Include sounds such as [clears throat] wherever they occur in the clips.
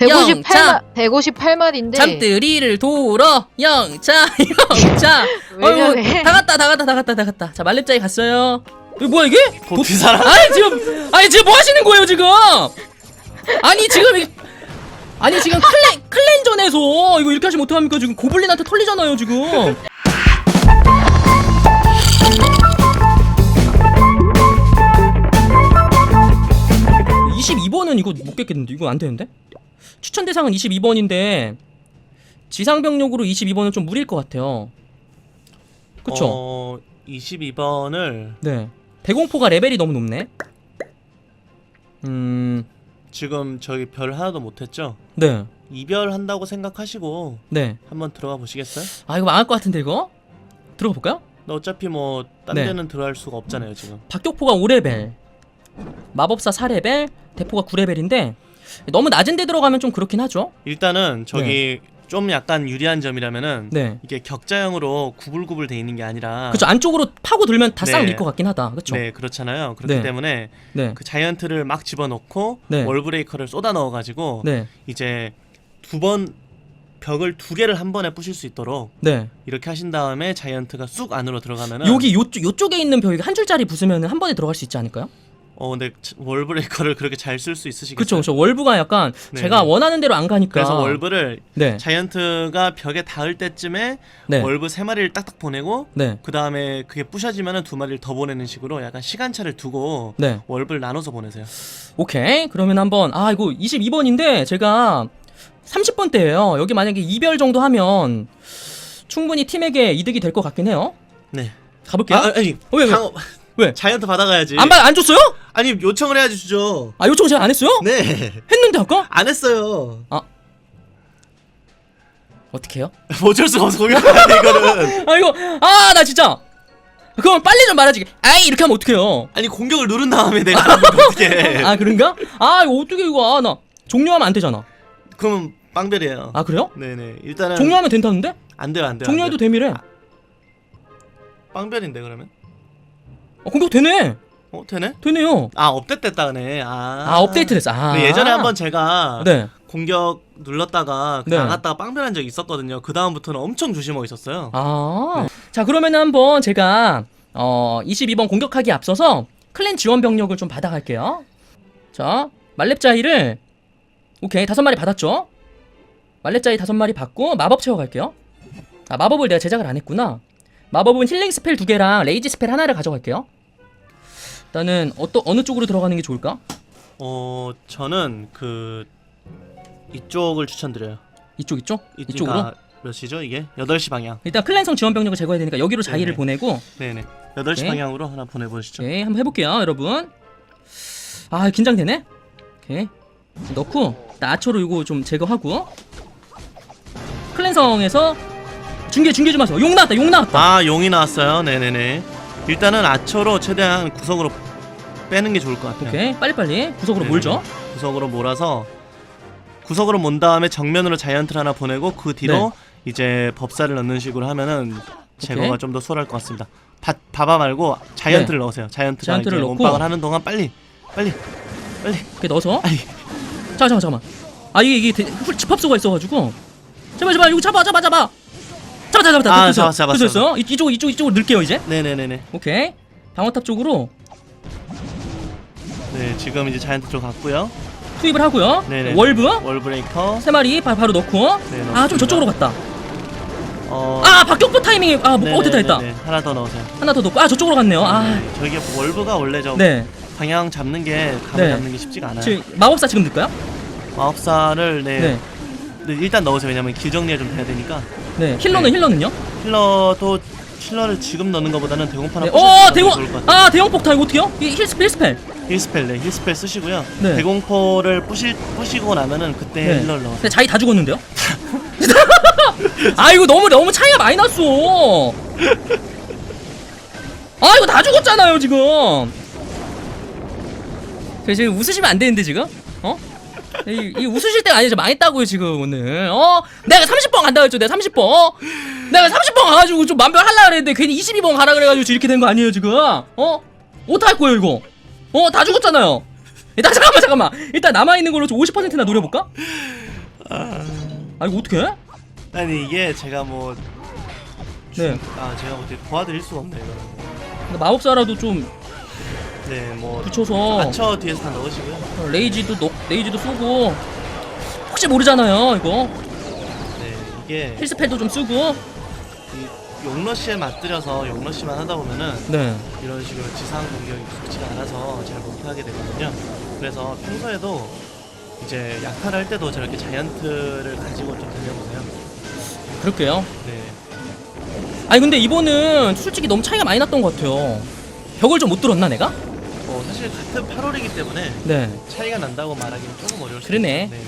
158마, 158마리인데 잠들이를 도러 영차 영차 왜 저래? 다 갔다 다 갔다 다 갔다 다 갔다. 자 말렙자이 갔어요. 이거 뭐야 이게? 도티 사람? 아니 지금 아니 지금 뭐 하시는 거예요 지금? 아니 지금 이- 아니 지금 클랜 클랜전에서 이거 이렇게 하시면 어떡합니까? 지금 고블린한테 털리잖아요 지금. 22번은 이거 못 깼겠는데? 이거 안 되는데 추천 대상은 22번인데 지상병력으로 22번은 좀 무리일 것 같아요 그쵸? 어, 22번을 네. 대공포가 레벨이 너무 높네. 음, 지금 저희 별 하나도 못했죠? 네, 이별한다고 생각하시고 네. 한번 들어가 보시겠어요? 아 이거 망할 것 같은데 이거 들어가 볼까요? 근데 어차피 뭐 딴 네. 데는 들어갈 수가 없잖아요 지금 박격포가 5레벨, 마법사 4레벨, 대포가 9레벨인데 너무 낮은 데 들어가면 좀 그렇긴 하죠. 일단은 저기 좀 약간 유리한 점이라면은 네. 이게 격자형으로 구불구불 돼 있는 게 아니라 그쵸 안쪽으로 파고 들면 다 네. 싹밀것 같긴 하다. 그쵸? 네 그렇잖아요 그렇기 네. 때문에 네. 그 자이언트를 막 집어넣고 네. 월브레이커를 쏟아 넣어가지고 네. 이제 두 번 벽을 두 개를 한 번에 부실 수 있도록 네. 이렇게 하신 다음에 자이언트가 쑥 안으로 들어가면은 여기 요쪽 요쪽에 있는 벽이 한 줄짜리 부수면 한 번에 들어갈 수 있지 않을까요? 어 근데 자- 월브레이커를 그렇게 잘 쓸 수 있으시겠어요? 그쵸, 그쵸. 월브가 약간 네, 제가 네. 원하는 대로 안 가니까. 그래서 월브를 네. 자이언트가 벽에 닿을 때쯤에 네. 월브 세 마리를 딱딱 보내고 네. 그 다음에 그게 부셔지면은 두 마리를 더 보내는 식으로 약간 시간차를 두고 네. 월브를 나눠서 보내세요. 오케이. 그러면 한번 아 이거 22번인데 제가 30번 대예요. 여기 만약에 이별 정도 하면 충분히 팀에게 이득이 될 것 같긴 해요. 네. 가볼게요. 아, 아니 왜, 왜? 강- 왜? 자이언트 받아가야지. 안, 받, 안 줬어요? 아니 요청을 해야지 주죠. 아 요청 제가 안 했어요? 네. 했는데 아까? 안 했어요. 어떻게 해요? 뭐 어쩔 수가 없어 돼 이거는. [laughs] 아 이거 아 나 진짜 그럼 빨리 좀 말하지. 아이 이렇게 하면 어떡해요? 아니 공격을 누른 다음에 내가 하는 어떻게? [laughs] 아 그런가? 아 이거 어떻게 이거 아 나 종료하면 안 되잖아. 그러면 빵별이에요. 아 그래요? 네네. 일단은 종료하면 된다는데? 안 돼요 안 돼요. 종료해도 안 돼요. 되미래. 빵별인데 그러면? 어, 공격 되네. 어 되네? 되네요. 아 업데이트 됐다 그네. 아, 아 업데이트 됐어. 아 네, 예전에 한번 제가 네. 공격 눌렀다가 네. 나갔다가 빵별한 적이 있었거든요. 그 다음부터는 엄청 조심하고 있었어요. 아. 자, 그러면 한번 제가 어 22번 공격하기 앞서서 클랜 지원 병력을 좀 받아갈게요. 자, 말렙자이를 오케이 다섯 마리 받았죠. 말렙자이 다섯 마리 받고 마법 채워갈게요. 아 마법을 내가 제작을 안 했구나. 마법은 힐링 스펠 두 개랑 레이지 스펠 하나를 가져갈게요. 일단은 어떠 어느 쪽으로 들어가는 게 좋을까? 어 저는 그 이쪽을 추천드려요. 이쪽 이쪽? 이- 이쪽으로? 그러니까 몇 시죠 이게? 8시 방향. 일단 클랜성 지원 병력을 제거해야 되니까 여기로 자이를 네네. 보내고 네네. 8시 오케이. 방향으로 하나 보내보시죠. 오케이 한번 해볼게요 여러분 아 긴장되네 오케이 넣고 나초로 이거 좀 제거하고 클랜성에서 중계 중계 좀 하세요 용 나왔다 용 나왔다 아 용이 나왔어요. 네네네. 일단은 아처로 최대한 구석으로 빼는 게 좋을 것 같아요. 오케이 빨리빨리 구석으로 네네. 몰죠 구석으로 몰아서 구석으로 몬 다음에 정면으로 자이언트를 하나 보내고 그 뒤로 이제 법사를 넣는 식으로 하면은 제거가 네. 좀더 수월할 것 같습니다. 바, 바바 말고 자이언트를 넣으세요. 자이언트가 자이언트를 이제 넣고. 몸빵을 하는 동안 빨리 빨리 빨리 이렇게 넣어서 아니 잠깐 잠깐 잠깐만 아 이게 이게 대- 훌- 집합소가 있어가지고 제발 제발 이거 잡아 잡아 잡아 잡아 잡아 아, 잡았어, 잡았어. 됐어 이- 이쪽 이쪽 이쪽으로 넣을게요 이제 네네네네. 오케이 방어탑 쪽으로 네 지금 이제 자이언트 쪽 갔고요. 투입을 하고요 네네. 월브 월브레이커. 세 마리 바, 바로 넣고 네, 아 좀 넣었습니다. 저쪽으로 갔다 어. 아 박격포 타이밍이 아 뭐, 어 됐다 됐다 네네네네. 하나 더 넣으세요. 하나 더 넣고 아 저쪽으로 갔네요 네, 저기 월브가 원래 저 아네 방향 잡는 게 감을 네. 잡는 게 쉽지가 않아요. 지금 마법사 지금 넣을까요? 마법사를 네. 네. 네, 일단 넣으세요. 왜냐면 길 정리가 좀 돼야 되니까. 네 힐러는 네. 힐러는요? 힐러도 힐러를 지금 넣는 것보다는 대공판 네. 하나 어 대공. 아 대공 폭탄 이거 어떻게요? 이 힐스펠 힐스펠 힐스펠 네, 힐스펠 쓰시고요. 네. 대공포를 부시 부시고 나면은 그때 네. 힐러를 넣어. 근데 자기 다 죽었는데요? [laughs] 아 이거 너무 너무 차이가 많이 났어 아 이거 다 죽었잖아요 지금 지금 웃으시면 안 되는데 지금 어? 이, 이 웃으실 때가 아니죠 망했다고요 지금 오늘 어? 내가 30번 간다고 했죠 내가 30번 어? 내가 30번 가가지고 좀 만병 하려고 그랬는데 괜히 22번 가라 그래가지고 이렇게 된 거 아니에요 지금 어? 어떡할 거예요 이거 어 다 죽었잖아요 일단 잠깐만 잠깐만 일단 남아있는 걸로 좀 50%나 노려볼까? 아 이거 어떻게? 아니 이게 제가 뭐 네. 아 제가 어떻게 도와드릴 수가 없네 이거는. 근데 마법사라도 좀 네, 뭐 붙여서 아처 뒤에서 다 넣으시고요. 레이지도 넣, 레이지도 쏘고 혹시 모르잖아요 이거 네, 이게 힐스펠도 좀 쓰고 이 용러시에 맞들여서 용러시만 하다 보면은 네 이런 식으로 지상 공격이 익숙지가 않아서 잘 못하게 되거든요. 그래서 평소에도 이제 약탈을 할 때도 저렇게 자이언트를 가지고 좀 다녀보세요. 그럴게요 네. 아니 근데 이번은 솔직히 너무 차이가 많이 났던 것 같아요 벽을 좀못 뚫었나 내가? 뭐 사실 같은 8월이기 때문에 네 차이가 난다고 말하기는 조금 어려울 수 그러네. 있는데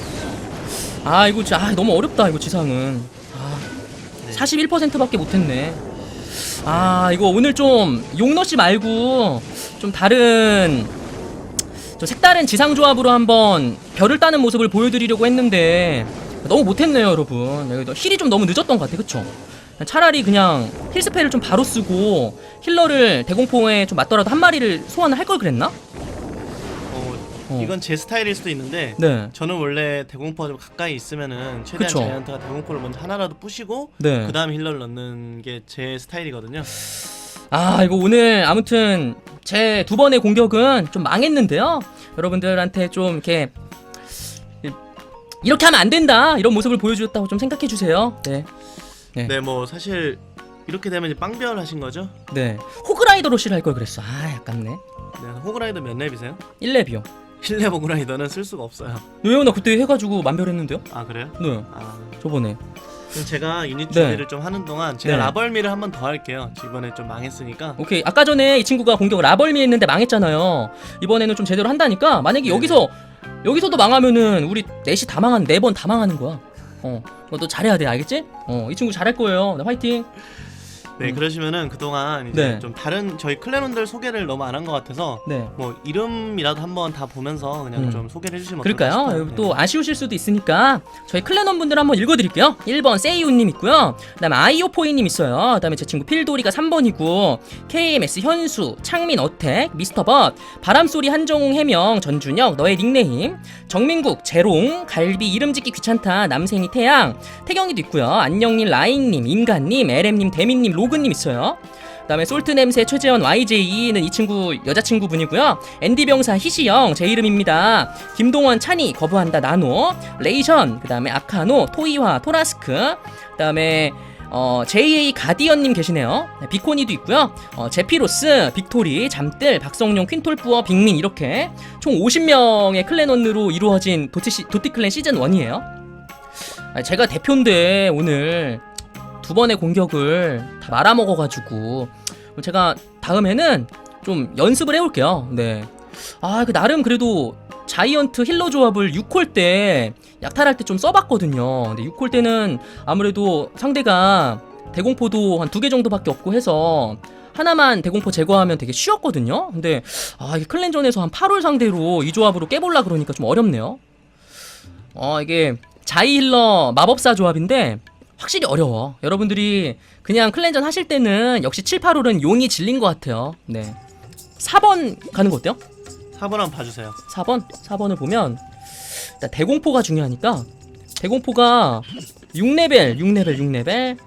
아 이거 진짜 아, 너무 어렵다 이거 지상은 아 네. 41%밖에 못했네 아 이거 오늘 좀 용너씨 말고 좀 다른 좀 색다른 지상 조합으로 한번 별을 따는 모습을 보여드리려고 했는데 너무 못했네요 여러분 여기도 힐이 좀 너무 늦었던 것 같아 그쵸? 차라리 그냥 힐스펠을 좀 바로 쓰고 힐러를 대공포에 좀 맞더라도 한 마리를 소환을 할 걸 그랬나? 어, 어. 이건 제 스타일일 수도 있는데 네 저는 원래 대공포가 좀 가까이 있으면은 최대한 그쵸. 자이언트가 대공포를 먼저 하나라도 부시고 네. 그 다음 힐러를 넣는 게 제 스타일이거든요. 아 이거 오늘 아무튼 제 두 번의 공격은 좀 망했는데요 여러분들한테 좀 이렇게 이렇게 하면 안 된다 이런 모습을 보여주었다고 좀 생각해 주세요 네. 네. 네, 뭐 사실 이렇게 되면 이제 빵별 하신 거죠? 네 호그라이더 로시를 할 걸 그랬어 아 아깝네 네, 호그라이더 몇 렙이세요? 1렙이요 힐렙 호그라이더는 쓸 수가 없어요. 왜요 나 그때 해가지고 만별했는데요 아 그래요? 네 아 저번에 그럼 제가 유닛 네. 준비를 좀 하는 동안 제가 네. 라벌미를 한 번 더 할게요. 이번에 좀 망했으니까. 오케이 아까 전에 이 친구가 공격을 라벌미 했는데 망했잖아요 이번에는 좀 제대로 한다니까 만약에 네네. 여기서 여기서도 망하면은 우리 넷이 다 망한 네 번 다 망하는 거야 어 너도 잘해야 돼. 알겠지? 어 이 친구 잘할 거예요. 네, 화이팅 네, 음. 그러시면은 그동안 이제 네. 좀 다른 저희 클랜원들 소개를 너무 안 한 것 같아서 네 뭐 이름이라도 한번 다 보면서 그냥 음. 좀 소개를 해주시면 어떨까 그럴까요? 싶어요. 여기 또 아쉬우실 수도 있으니까 저희 클랜원 분들 한번 읽어드릴게요. 1번 세이우님 있고요. 그다음에 아이오포이님 있어요. 그다음에 제 친구 필도리가 3번이고 KMS 현수, 창민 어택, 미스터 벗, 바람소리 한정웅 해명, 전준혁 너의 닉네임, 정민국, 재롱, 갈비 이름 짓기 귀찮다, 남생이 태양, 태경이도 있고요. 안녕님, 라인님, 인간님, LM님, 대민님, 로 그님 있어요. 그다음에 솔트 냄새 최재원 YJ는 이 친구 여자친구 분이고요. 앤디 병사 희시영 제 이름입니다. 김동원 찬이 거부한다 나노 레이션 그다음에 아카노 토이화 토라스크 그다음에 어, JA 가디언님 계시네요. 네, 비코니도 있고요. 어, 제피로스, 빅토리, 잠들, 박성용, 퀸톨푸어, 빅민 이렇게 총 50명의 클랜원으로 이루어진 도티, 시, 도티 클랜 시즌 1이에요. 제가 대표인데 오늘 두 번의 공격을 다 말아먹어가지고 제가 다음에는 좀 연습을 해올게요. 네. 아, 그 나름 그래도 자이언트 힐러 조합을 6홀 때 약탈할 때 좀 써봤거든요. 근데 6홀 때는 아무래도 상대가 대공포도 한 두 개 정도밖에 없고 해서 하나만 대공포 제거하면 되게 쉬웠거든요. 근데 아, 이게 클랜전에서 한 8홀 상대로 이 조합으로 깨볼라 그러니까 좀 어렵네요. 어, 이게 자이 힐러 마법사 조합인데 확실히 어려워. 여러분들이 그냥 클랜전 하실 때는 역시 7, 8홀은 용이 질린 것 같아요. 네. 4번 가는 거 어때요? 4번 한번 봐주세요. 4번? 4번을 보면 일단 대공포가 중요하니까 대공포가 6레벨, 6레벨, 6레벨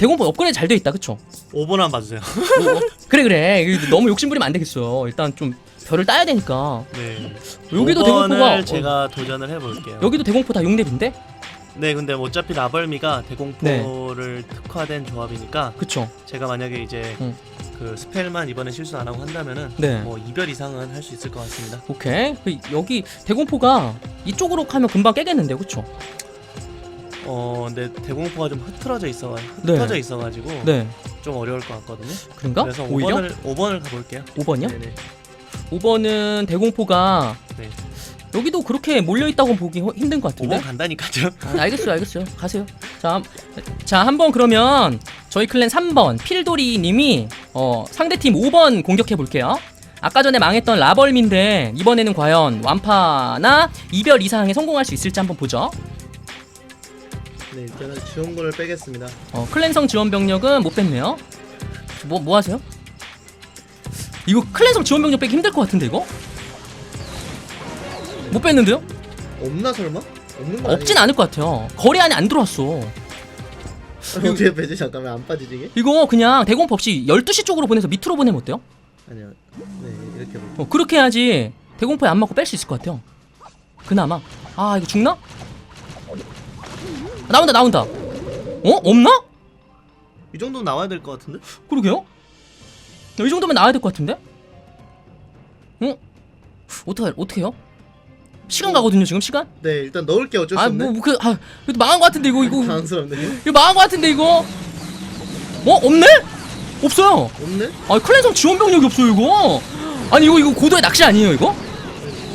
대공포 업그레이드 잘 돼 있다. 그쵸? 5번 한번 봐주세요. [laughs] 그래 그래. 너무 욕심부리면 안 되겠어. 일단 좀 별을 따야 되니까. 네. 여기도 5번을 대공포가 어, 제가 도전을 해볼게요. 여기도 대공포 다 6렙인데? 네, 근데 뭐 어차피 라벌미가 대공포를 특화된 조합이니까 그쵸? 제가 만약에 이제 음. 그 스펠만 이번에 실수 안 하고 한다면은 네. 뭐 이별 이상은 할 수 있을 것 같습니다. 오케이. 그 여기 대공포가 이쪽으로 가면 금방 깨겠는데, 그쵸? 어, 근데 대공포가 좀 흐트러져 있어, 네. 흩어져 있어가지고 네. 좀 어려울 것 같거든요. 그런가? 그래서 오히려? 5번을 5번을 가볼게요. 5번이요? 네네. 5번은 대공포가 네. 여기도 그렇게 몰려 있다고 보기 허- 힘든 것 같은데. 5번 간다니까요. 아, 알겠어요, 알겠어요. 가세요. 자, 자 한번 그러면 저희 클랜 3번 필도리님이 어, 상대팀 5번 공격해 볼게요. 아까 전에 망했던 라벌민데 이번에는 과연 완파나 이별 이상에 성공할 수 있을지 한번 보죠. 네, 일단은 지원군을 빼겠습니다. 어, 클랜성 지원 병력은 못 뺐네요. 뭐, 뭐 하세요? 이거 클랜성 지원 병력 빼기 힘들 것 같은데 이거? 못 뺐는데요? 없나 설마? 없는 거 없진 않을 것 같아요. 거리 안에 안 들어왔어. 어떻게 배지 잠깐만 안 빠지지 이게? 이거 그냥 대공포 없이 12시 쪽으로 보내서 밑으로 보내면 어때요? 아니요. 네 이렇게 놓- 어, 그렇게 해야지 대공포에 안 맞고 뺄 수 있을 것 같아요. 그나마. 아, 이거 죽나? 나온다, 나온다. 어? 없나? 이 정도 나와야 될 것 같은데? 그러게요? 이 정도면 나와야 될 것 같은데? 어? 어떻게, 어떻게 해요? 시간 가거든요, 지금 시간? 네 일단 넣을게 어쩔 수 아, 없네. 뭐, 그, 아, 이거 망한 것 같은데, 이거, 이거. 당황스럽네. 이거 망한 것 같은데, 이거. 어? 없네? 없어요. 없네? 아, 클랜성 지원 병력이 없어요, 이거. 아니, 이거, 이거 고도의 낚시 아니에요, 이거?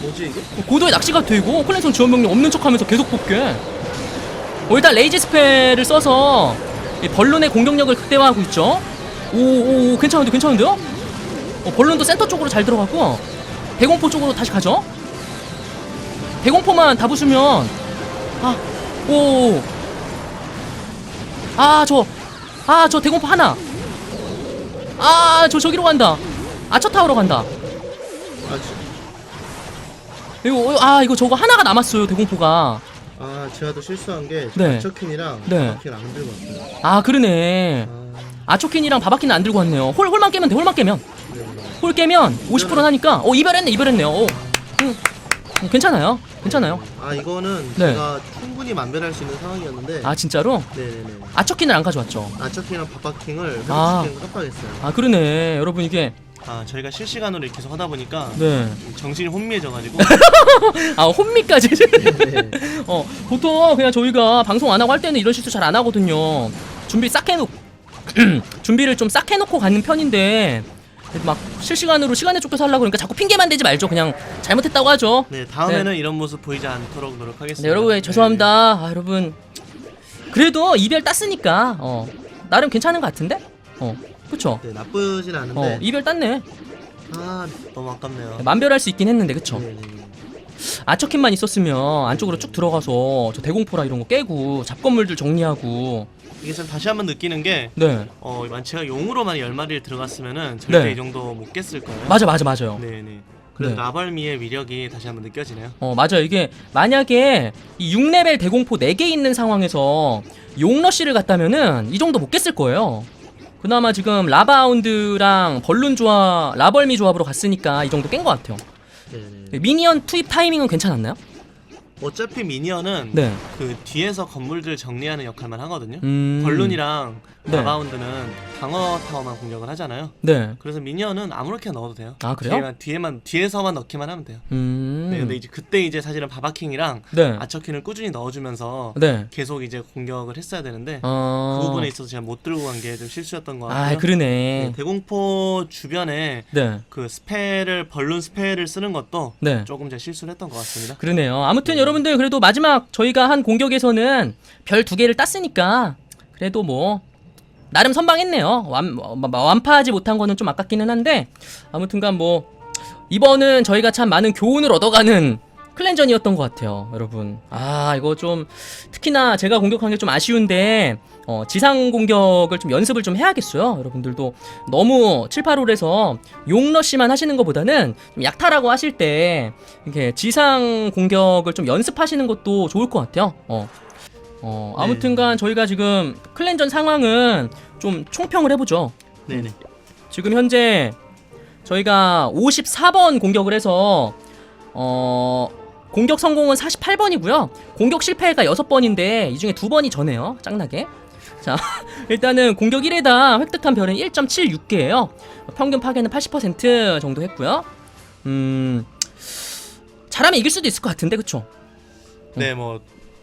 뭐지 이게? 고도의 낚시 같아 이거 클랜성 지원 병력 없는 척하면서 계속 뽑게 어, 일단 레이지 스펠을 써서 이 벌룬의 공격력을 극대화하고 있죠 오오 괜찮은데 괜찮은데요? 어, 벌룬도 센터 쪽으로 잘 들어갔고 대공포 쪽으로 다시 가죠 대공포만 다 부수면. 아 오 아 저 아 저 대공포 하나. 아 저 저기로 간다. 아처 타워로 간다. 아, 지, 이거 아 이거 저거 하나가 남았어요 대공포가. 아 제가 또 실수한 게 네. 저킹이랑 네. 바퀴를 안 들고 왔어요. 아 그러네. 아, 아초킨이랑 바바키는 안 들고 왔네요. 홀 홀만 깨면 돼 홀만 깨면. 네, 네. 홀 깨면 50% 하니까. 어 이별했네 이별했네요. 오. 음, 음, 괜찮아요 괜찮아요 아 이거는 네. 제가 충분히 만별할 수 있는 상황이었는데. 아 진짜로 네네네. 아초킨을 안 가져왔죠 아처킹이랑 바바킹을 아. 회복시키는 거 깜빡했어요. 아 그러네 여러분 이게 아 저희가 실시간으로 이렇게 계속 하다 보니까 네아 정신이 혼미해져가지고 [laughs] 아, 혼미까지 네. [laughs] 어 보통 그냥 저희가 방송 안 하고 할 때는 이런 실수 잘 안 하거든요 준비 싹 해놓 [clears throat] 준비를 좀 싹 해놓고 가는 편인데 막 실시간으로 시간에 쫓겨서 하려고 그러니까 자꾸 핑계만 대지 말죠 그냥 잘못했다고 하죠 네 다음에는 이런 모습 보이지 않도록 노력하겠습니다. 네, 여러분 죄송합니다. 아, 여러분 그래도 이별 땄으니까 어 나름 괜찮은 것 같은데? 어 그쵸? 네 나쁘진 않은데. 어 이별 땄네. 아 네, 너무 아깝네요. 만별할 수 있긴 했는데? 네네. 아처킨만 있었으면 안쪽으로 쭉 들어가서 저 대공포라 이런 거 깨고 잡건물들 정리하고 이게 참 다시 한번 느끼는 게 네 어, 만체가 용으로만 10마리를 들어갔으면은 절대 네. 이 정도 못 깼을 거예요. 맞아 맞아 맞아요. 네네. 그래서 네. 라발미의 위력이 다시 한번 느껴지네요. 어 맞아요 이게 만약에 이 6레벨 대공포 4개 있는 상황에서 용러쉬를 갔다면은 이 정도 못 깼을 거예요 그나마 지금 라바운드랑 벌룬 조합 라벌미 조합으로 갔으니까 이 정도 깬 것 같아요 네네. 미니언 투입 타이밍은 괜찮았나요? 어차피 미니언은 네. 그 뒤에서 건물들 정리하는 역할만 하거든요. 음. 벌룬이랑 네. 라바운드는 방어 타워만 공격을 하잖아요. 네. 그래서 미니언은 아무렇게 넣어도 돼요. 아, 그래요? 뒤에만, 뒤에만 뒤에서만 넣기만 하면 돼요. 음. 네, 근데 이제 그때 이제 사실은 바바킹이랑 네. 아처킨을 꾸준히 넣어주면서 네. 계속 이제 공격을 했어야 되는데 어. 그 부분에 있어서 제가 못 들고 간 게 좀 실수였던 것 아, 같아요. 그러네. 네, 대공포 주변에 네. 그 스펠을 벌룬 스펠을 쓰는 것도 네. 조금 제가 실수를 했던 것 같습니다. 그러네요. 아무튼 네. 여러분들 그래도 마지막 저희가 한 공격에서는 별 두 개를 땄으니까 그래도 뭐 나름 선방했네요. 완, 어, 완파하지 못한 거는 좀 아깝기는 한데 아무튼간 뭐 이번은 저희가 참 많은 교훈을 얻어가는 클랜전이었던 것 같아요, 여러분. 아 이거 좀 특히나 제가 공격한 게 좀 아쉬운데 어, 지상 공격을 좀 연습을 좀 해야겠어요. 여러분들도 너무 7, 8홀에서 용러시만 하시는 것보다는 좀 약탈하고 하실 때 이렇게 지상 공격을 좀 연습하시는 것도 좋을 것 같아요. 어. 어, 네. 아무튼간 저희가 지금 클랜전 상황은 좀 총평을 해보죠. 네네. 지금 현재 저희가 54번 공격을 해서 어 공격 성공은 48번이고요. 공격 실패가 6번인데 이 중에 2번이 저네요. 짱나게. 자, [laughs] 일단은 공격 1회당 획득한 별은 1.76개예요. 평균 파괴는 80% 정도 했고요. 음. 잘하면 이길 수도 있을 것 같은데 그쵸? 네, 뭐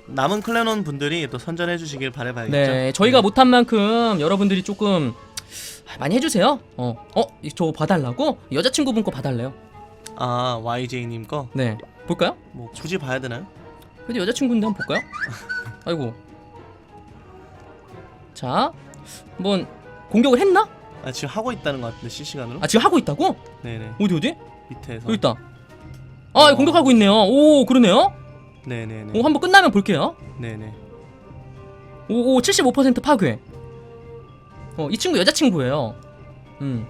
남은 클레논 분들이 또 선전해 주시길 바라봐야겠죠. 네, 저희가 못한 만큼 여러분들이 조금 많이 해주세요. 어, 어, 저 봐달라고? 여자친구분 거 봐달래요. 아 YJ님 거. 네, 볼까요? 뭐 굳이 봐야 되나요? 그래도 여자친구인데 한번 볼까요? [laughs] 아이고. 자, 한번 공격을 했나? 아 지금 하고 있다는 것 같은데 실시간으로. 아 지금 하고 있다고? 네네. 어디 어디? 밑에서. 여기 있다. 아, 어. 공격하고 있네요. 오, 그러네요. 네네네. 오, 한번 끝나면 볼게요. 네네. 오, 오, 75% 파괴. 어, 이 친구 여자친구예요. 음.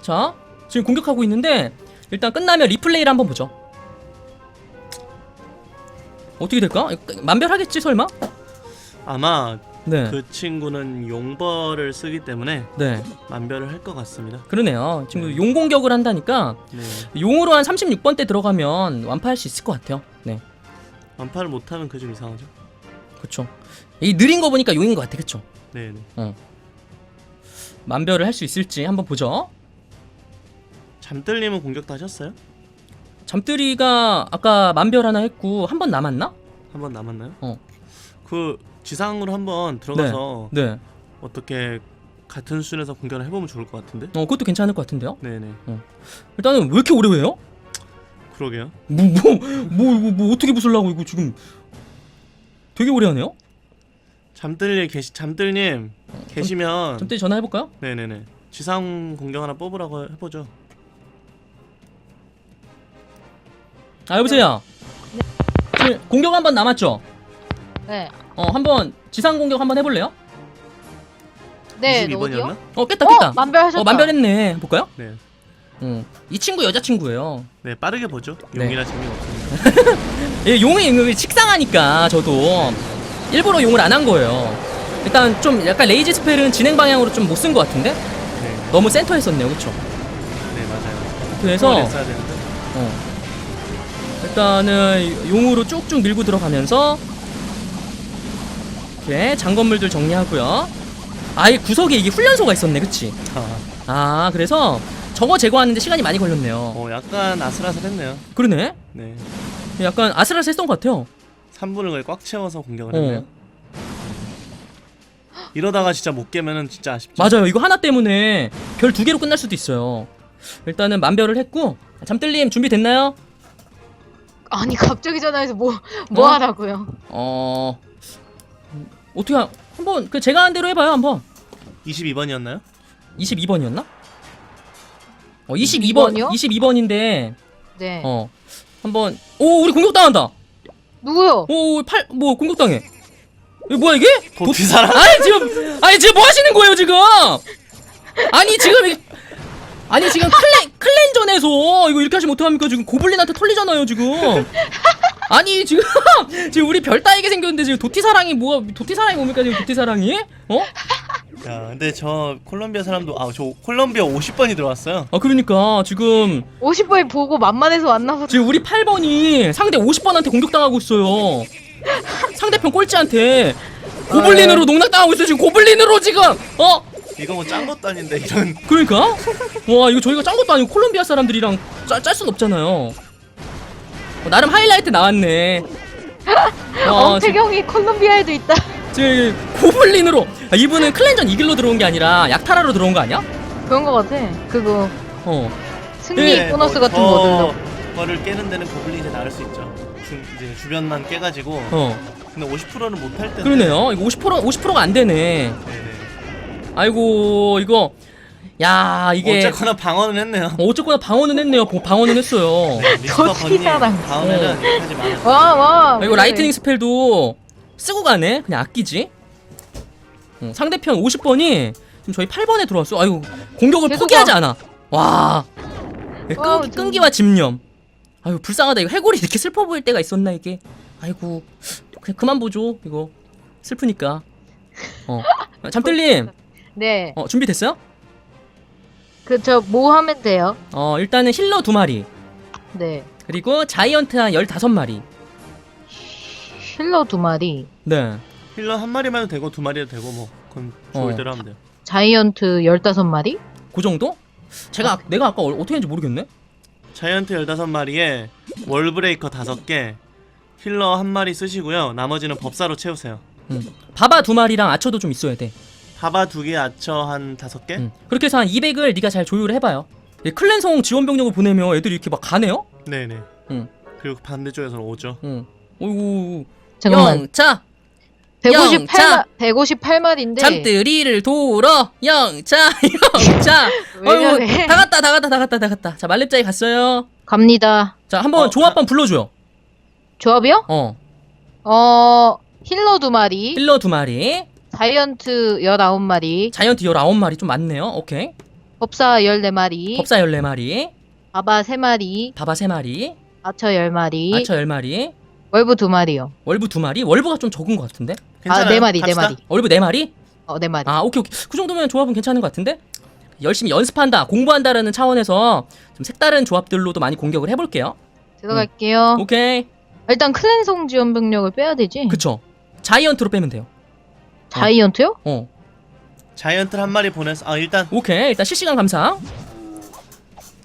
자, 지금 공격하고 있는데 일단 끝나면 리플레이를 한번 보죠. 어떻게 될까? 만별하겠지 설마? 아마 네. 그 친구는 용벌을 쓰기 때문에 네. 만별을 할 것 같습니다. 그러네요. 지금 용 공격을 한다니까 네. 용으로 한 36번 대 들어가면 완파할 수 있을 것 같아요. 네. 완파를 못하면 그좀 이상하죠. 그렇죠. 이 느린 거 보니까 용인 것 같아. 그렇죠. 네네. 만별을 할 수 있을지 한번 보죠. 잠들님은 공격도 하셨어요? 잠들이가 아까 만별 하나 했고 한 번 남았나? 한 번 남았나요? 어. 그 지상으로 한번 들어가서 네. 어떻게 같은 수준에서 공격을 해보면 좋을 것 같은데? 어, 그것도 괜찮을 것 같은데요. 네네. 일단은 왜 이렇게 오래 해요? 그러게요. 뭐 뭐 뭐 이거 뭐 어떻게 부술라고 이거 지금 되게 오래 하네요. 잠들님 계시 잠들님 계시면 잠들이 전화해 볼까요? 네네네. 지상 공격 하나 뽑으라고 해보죠. 아 여보세요. 지금 공격 한 번 남았죠? 네. 어 한번 지상 공격 한번 해볼래요? 네, 22번이었나? 어디요? 어 깼다 깼다. 어, 만별하셨다. 어 만별했네. 볼까요? 네. 응. 이 친구 여자 친구예요. 네 빠르게 보죠. 네. 용이라 재미없으니까. [laughs] 예, 용이 식상하니까 저도 일부러 용을 안 한 거예요. 일단 좀 약간 레이지 스펠은 진행 방향으로 좀 못 쓴 것 같은데 네. 너무 센터에 썼네요, 그렇죠? 네 맞아요. 그래서 했어야 되는데. 어. 일단은 용으로 쭉쭉 밀고 들어가면서 이렇게 장건물들 정리하고요. 아예 구석에 이게 훈련소가 있었네, 그치? 아, 아 그래서 저거 제거하는데 시간이 많이 걸렸네요. 어 약간 아슬아슬했네요. 그러네. 네. 약간 아슬아슬했던 것 같아요. 3분을 거의 꽉 채워서 공격을 어. 했네요. 이러다가 진짜 못 깨면은 진짜 아쉽죠. 맞아요. 이거 하나 때문에 별 두 개로 끝날 수도 있어요. 일단은 만별을 했고 잠들님 준비됐나요? 아니 갑자기 전화해서 뭐 뭐 어? 하라고요? 어 어떻게 하... 한번 그 제가 한 대로 해봐요 한번. 22번이었나요? 22번이었나? 어 22번 22번이요? 22번인데 네. 어 한번 오 우리 공격 당한다. 누구요? 오팔뭐 공격 당해. 이거 뭐야 이게? 도티 사람? 아니 지금 아니 지금 뭐 하시는 거예요 지금? 아니 지금 이- 아니 지금 클랜 클랜전에서 이거 이렇게 하시면 어떡합니까 지금 고블린한테 털리잖아요 지금. [laughs] 아니 지금 [laughs] 지금 우리 별 따이게 생겼는데 지금 도티 사랑이 뭐가 도티 사랑이 뭡니까 지금 도티 사랑이? 어? 야, 근데 저 콜롬비아 사람도 아, 저 콜롬비아 50번이 들어왔어요. 아 그러니까 지금 50번이 보고 만만해서 왔나 보다. 지금 우리 8번이 상대 50번한테 공격당하고 있어요. 상대편 꼴찌한테 고블린으로 농락당하고 있어요 지금 고블린으로 지금 어? 이거 뭐 짠 것도 아닌데 이런 그러니까 와 이거 저희가 짠 것도 아니고 콜롬비아 사람들이랑 짤, 짤순 없잖아요 어, 나름 하이라이트 나왔네 와, 어, 엄태경이 콜롬비아에도 있다. 지금, 고블린으로 아, 이분은 클랜전 이길로 들어온 게 아니라 약탈하러 들어온 거 아니야? 그런 거 같아. 그거 어 승리 네, 보너스 뭐 같은 거 얻으려고. 거를 깨는 데는 고블린이 나을 수 있죠. 주, 이제 주변만 깨가지고 어. 근데 50%는 못할 텐데. 그러네요 이거 50% 50%가 안 되네 네네. 아이고 이거 야 이게 어쨌거나 방어는 했네요. 어, 어쨌거나 방어는 했네요 보- 방어는 했어요 미스터 도티 번님 사랑. 다음에는 이렇게 하지 마세요. 와 와. 아, 이거 라이트닝 스펠도 쓰고 가네. 그냥 아끼지. 응, 상대편 50번이 지금 저희 8번에 들어왔어. 아이고 공격을 계속 포기하지 않아. 와. 끈, 와우, 좀- 끈기와 집념. 아유 불쌍하다. 이거 해골이 이렇게 슬퍼 보일 때가 있었나 이게. 아이고 그냥 그만 보죠. 이거 슬프니까. 어. 잠들님, [laughs] 네. 어, 준비됐어요? 그 저 뭐 하면 돼요? 어 일단은 힐러 두 마리 네. 그리고 자이언트 한 15마리. 힐러 두 마리. 네. 힐러 한 마리만 해도 되고 두 마리 해도 되고 뭐 그건 좋을 어. 대로 하면 돼요. 자이언트 15마리? 그 정도? 제가 아, 내가 아까 어- 어떻게 했는지 모르겠네. 자이언트 15마리에 월브레이커 5개, 힐러 한 마리 쓰시고요. 나머지는 법사로 채우세요. 응. 바바 두 마리랑 아처도 좀 있어야 돼. 바바 두 개, 아처 한 다섯 개? 응. 그렇게 해서 한 200을 네가 잘 조율을 해봐요. 이 클랜성 지원 병력을 보내면 애들이 이렇게 막 가네요. 네네. 응. 그리고 반대쪽에서는 오죠. 응. 어이구. 잠깐만. 영차 158마 158마리인데 잠들이를 돌어 영차 [laughs] 영차. [laughs] 왜 어이구? 다 갔다 다 갔다 다 갔다 다 갔다. 자 말렙자에 갔어요. 갑니다. 자 한번 어, 조합 한번 불러줘요. 조합이요? 어어 힐러 두 마리, 힐러 두 마리, 자이언트 19마리, 자이언트 19마리 좀 많네요. 오케이. 법사 14마리, 법사 14마리, 바바 3마리, 바바 3마리, 아처 10마리, 아처 10마리, 월브 두 마리요. 월브 두 마리? 월브가 좀 적은 것 같은데? 아, 네 마리, 네 갑시다. 마리. 월브 네 마리? 어, 네 마리. 아 오케이 오케이 그 정도면 조합은 괜찮은 것 같은데? 열심히 연습한다 공부한다라는 차원에서 좀 색다른 조합들로도 많이 공격을 해볼게요 들어갈게요. 오케이 일단 클랜성 지원 병력을 빼야 되지. 그쵸 자이언트로 빼면 돼요 자이언트요? 어 자이언트를 한 마리 보내서 아 일단 오케이 일단 실시간 감상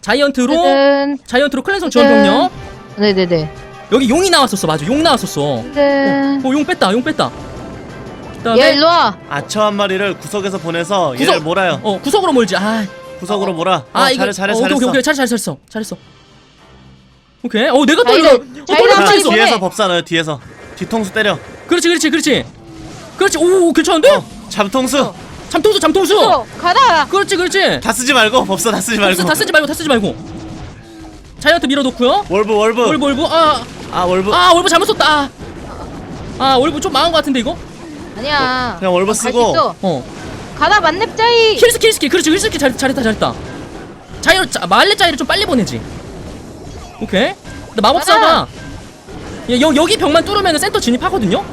자이언트로 짜잔. 자이언트로 클랜성 지원병력 네네네. 여기 용이 나왔었어 맞아 용 나왔었어 짜잔. 어용 뺐다 용 뺐다 야 그다음에 일로 와. 아처 한 마리를 구석에서 보내서 구석! 얘를 몰아요. 어 구석으로 몰지 아, 구석으로 몰아. 어, 아 이거 잘해 잘해 어, 잘했어. 오케이 오케이 잘했어 잘했어 잘했어 오케이 어 내가 또 이거 어, 자이를 돌려 한 마리 맞췄어 보내. 뒤에서 법사 넣어요 뒤에서 뒤통수 때려. 그렇지 그렇지 그렇지 그렇지. 오 괜찮은데? 어, 잠통수. 잠통수 잠통수. 어, 가라. 그렇지 그렇지. 다 쓰지 말고 법사 다 쓰지 말고. 다 쓰지 말고 다 쓰지 말고. 자이언트 밀어놓고요. 월브 월브. 월브 월브 아아 아 월브. 월브 잘못 썼다. 아, 아 월브 좀 망한 것 같은데 이거? 아니야. 그냥 월브 갈수 쓰고. 있어. 어. 가라 만렙자이. 힐스키 그렇지 힐스키 잘, 잘했다 잘했다. 자이언 자, 말레 자이를 좀 빨리 보내지. 오케이. 근데 마법사가 야, 여, 여기 벽만 뚫으면 센터 진입하거든요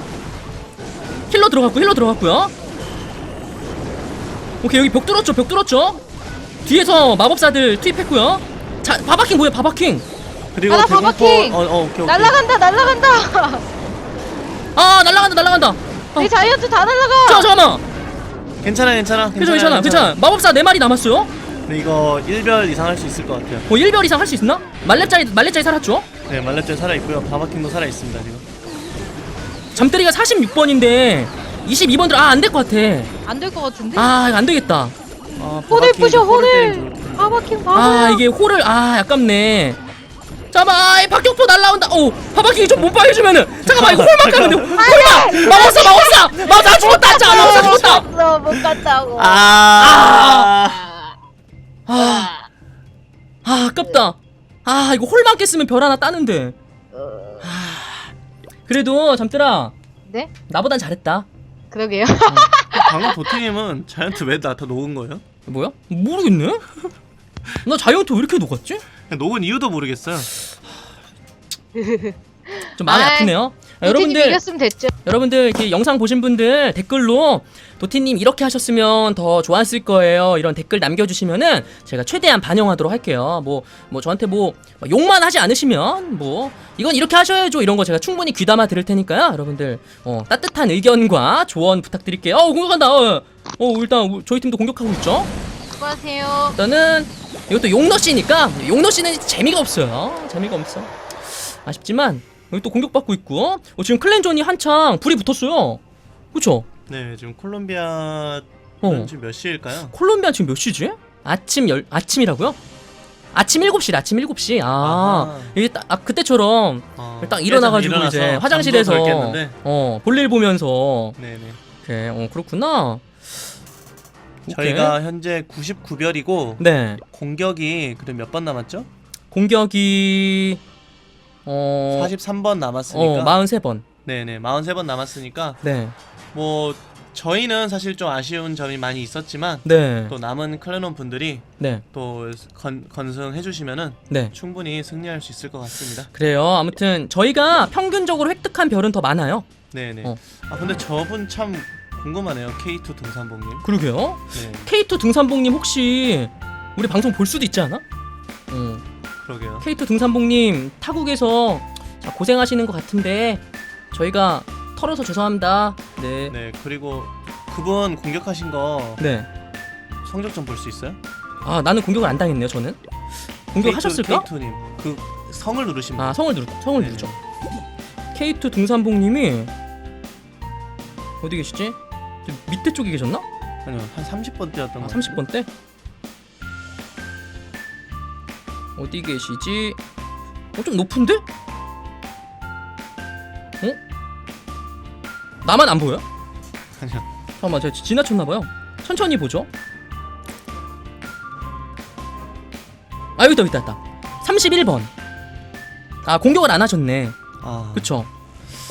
힐러 들어갔고 힐러 들어갔고요 오케이 여기 벽 뚫었죠 벽 뚫었죠 뒤에서 마법사들 투입했고요 자 바바킹 뭐야 바바킹 그리고 가라, 대공포. 바바킹! 어, 어 오케이 오케이. 날라간다 날라간다. 아 날라간다 날라간다 내 자이언트 다 날라가. 자 잠깐만 괜찮아 괜찮아 괜찮아 괜찮아 괜찮아 마법사 4마리 남았어요 근데 이거 1별 이상 할 수 있을 것 같아요. 뭐 1별 이상 할 수 있나? 말렙자이 말렙자이 살았죠 네 말렙제 살아 있고요. 바바킹도 살아 있습니다 지금. 잠때리가 46번인데 22번들 아 안 될 것 같아. 안 될 것 같은데? 아 이거 안 되겠다. 아, 호들 바바킹도 부셔 홀을 호들. 바바킹 바바. 아. 이게 홀을 아 아깝네. 잠깐만 아, 박격포 날라온다. 오 바바킹이 좀못 봐주면은. 잠깐만 이거 홀만 돼 홀만! 마법사 마법사 마법사 죽었다 자 마법사 죽었다! 없어. 못 갔다고. 아. 아, 아. 아깝다. 아 이거 홀만 깼으면 별 하나 따는데. 아, 그래도 잠들아 네? 나보단 잘했다 그러게요. [laughs] 방금 도티님은 자이언트 왜 나 다 녹은 거예요? 뭐야? 모르겠네 [laughs] 나 자이언트 왜 이렇게 녹았지? 녹은 이유도 모르겠어요. 좀 마음이 아이, 아프네요 아, 여러분들 여러분들 이겼으면 됐죠. 여러분들 이렇게 영상 보신 분들 댓글로 도티님 이렇게 하셨으면 더 좋았을 거예요. 이런 댓글 남겨주시면은 제가 최대한 반영하도록 할게요. 뭐 뭐 저한테 뭐 욕만 하지 않으시면 뭐 이건 이렇게 하셔야죠. 이런 거 제가 충분히 귀담아 들을 테니까요 여러분들. 어, 따뜻한 의견과 조언 부탁드릴게요. 어 공격한다. 어, 어 일단 우- 저희 팀도 공격하고 있죠? 수고하세요. 일단은 이것도 용너 씨니까 용너 씨는 재미가 없어요. 재미가 없어. 아쉽지만 여기 또 공격받고 있고 어, 지금 클랜존이 한창 불이 붙었어요 그쵸? 네 지금 콜롬비아 어. 지금 몇 시일까요? 콜롬비아 지금 몇 시지? 아침 열 아침이라고요? 아침 7시 아침 7시 아 아하. 이게 딱 아, 그때처럼 어, 딱 일어나가지고 이제 화장실에서. 어 볼일 보면서 네네. 이렇게 어 그렇구나 오케이. 저희가 현재 99별이고 네 공격이 그럼 몇 번 남았죠? 공격이 어 43번 남았으니까. 어 43번 네네 43번 남았으니까 네 뭐 저희는 사실 좀 아쉬운 점이 많이 있었지만 네. 또 남은 클레논 분들이 네. 또 건, 건승해 주시면은 네. 충분히 승리할 수 있을 것 같습니다. 그래요. 아무튼 저희가 평균적으로 획득한 별은 더 많아요. 네네. 어. 아 근데 저분 참 궁금하네요. K2 등산봉님. 그러게요. 네, K2 등산봉님 혹시 우리 방송 볼 수도 있지 않아? 어. 그러게요. K2 등산봉님 타국에서 자, 고생하시는 것 같은데 저희가 털어서 죄송합니다. 네. 네 그리고 그분 공격하신 거 네. 성적 좀 볼 수 있어요? 아 나는 공격을 안 당했네요. 저는 공격하셨을까? K2님 그 성을 누르시면 아 성을 누르 성을 네. 누르죠. K2 등산봉님이 어디 계시지? 저 밑에 쪽에 계셨나? 아니요 한 30번 때였던 아, 거 30번 대? 어디 계시지? 어, 좀 높은데? 어? 나만 안 보여? 아니요 잠깐만, 제가 지- 지나쳤나봐요. 천천히 보죠. 아, 여기 있다, 여기 있다, 있다. 31번. 아, 공격을 안 하셨네. 아 그쵸?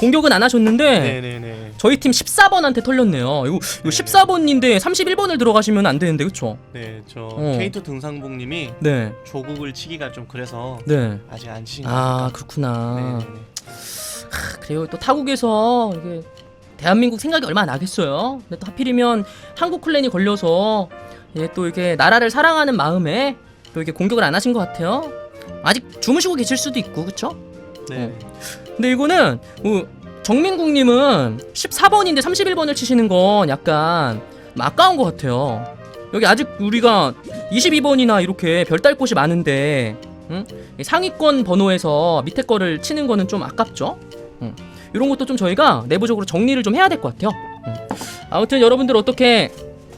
공격은 안 하셨는데, 네네네 저희 팀 14번한테 털렸네요. 이거, 이거 네. 14번인데 31번을 들어가시면 안 되는데, 그쵸? 네 저 어. K2 등산봉님이 네, 조국을 치기가 좀 그래서 네. 아직 안 치신 아, 그렇구나. 네네네 글쎄요 또 타국에서 이게 대한민국 생각이 얼마 나 나겠어요. 근데 또 하필이면 한국 클랜이 걸려서 예, 또 이렇게 나라를 사랑하는 마음에 또 이렇게 공격을 안 하신 것 같아요. 아직 주무시고 계실 수도 있고 그쵸? 네. 근데 이거는 뭐 정민국님은 14번인데 31번을 치시는 건 약간 좀 아까운 것 같아요. 여기 아직 우리가 22번이나 이렇게 별달 곳이 많은데 응? 이 상위권 번호에서 밑에 거를 치는 거는 좀 아깝죠. 응. 이런 것도 좀 저희가 내부적으로 정리를 좀 해야 될 것 같아요. 응. 아무튼 여러분들 어떻게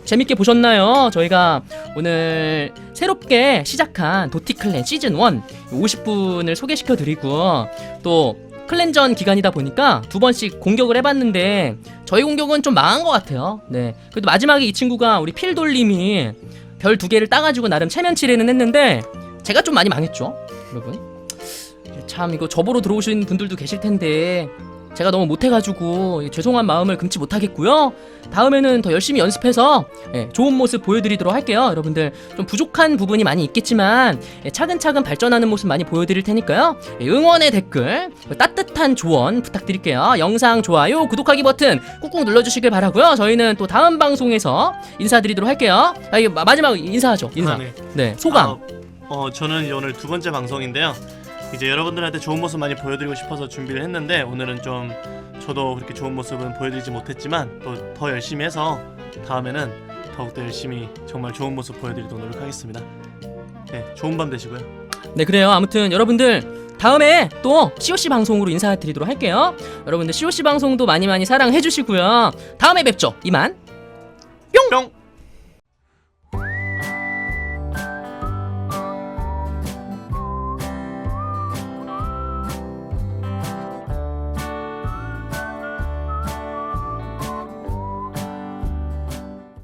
재밌게 보셨나요? 저희가 오늘 새롭게 시작한 도티클랜 시즌 1 50분을 소개시켜 드리고 또 클랜전 기간이다 보니까 두 번씩 공격을 해봤는데 저희 공격은 좀 망한 것 같아요. 네. 그래도 마지막에 이 친구가 우리 필돌림이 별 두 개를 따가지고 나름 체면치레는 했는데 제가 좀 많이 망했죠, 여러분. 참 이거 접으로 들어오신 분들도 계실 텐데 제가 너무 못해가지고 죄송한 마음을 금치 못하겠고요. 다음에는 더 열심히 연습해서 예, 좋은 모습 보여드리도록 할게요. 여러분들 좀 부족한 부분이 많이 있겠지만 예, 차근차근 발전하는 모습 많이 보여드릴 테니까요. 예, 응원의 댓글, 따뜻한 조언 부탁드릴게요. 영상 좋아요, 구독하기 버튼 꾹꾹 눌러주시길 바라고요. 저희는 또 다음 방송에서 인사드리도록 할게요. 아, 마지막 인사하죠. 인사. 아, 네. 네, 소감. 아, 어, 저는 오늘 두 번째 방송인데요. 이제 여러분들한테 좋은 모습 많이 보여드리고 싶어서 준비를 했는데 오늘은 좀 저도 그렇게 좋은 모습은 보여드리지 못했지만 또 더 열심히 해서 다음에는 더욱더 열심히 정말 좋은 모습 보여드리도록 노력하겠습니다. 네, 좋은 밤 되시고요. 네 그래요 아무튼 여러분들 다음에 또 COC 방송으로 인사드리도록 할게요 여러분들 COC 방송도 많이 많이 사랑해 주시고요 다음에 뵙죠 이만 뿅!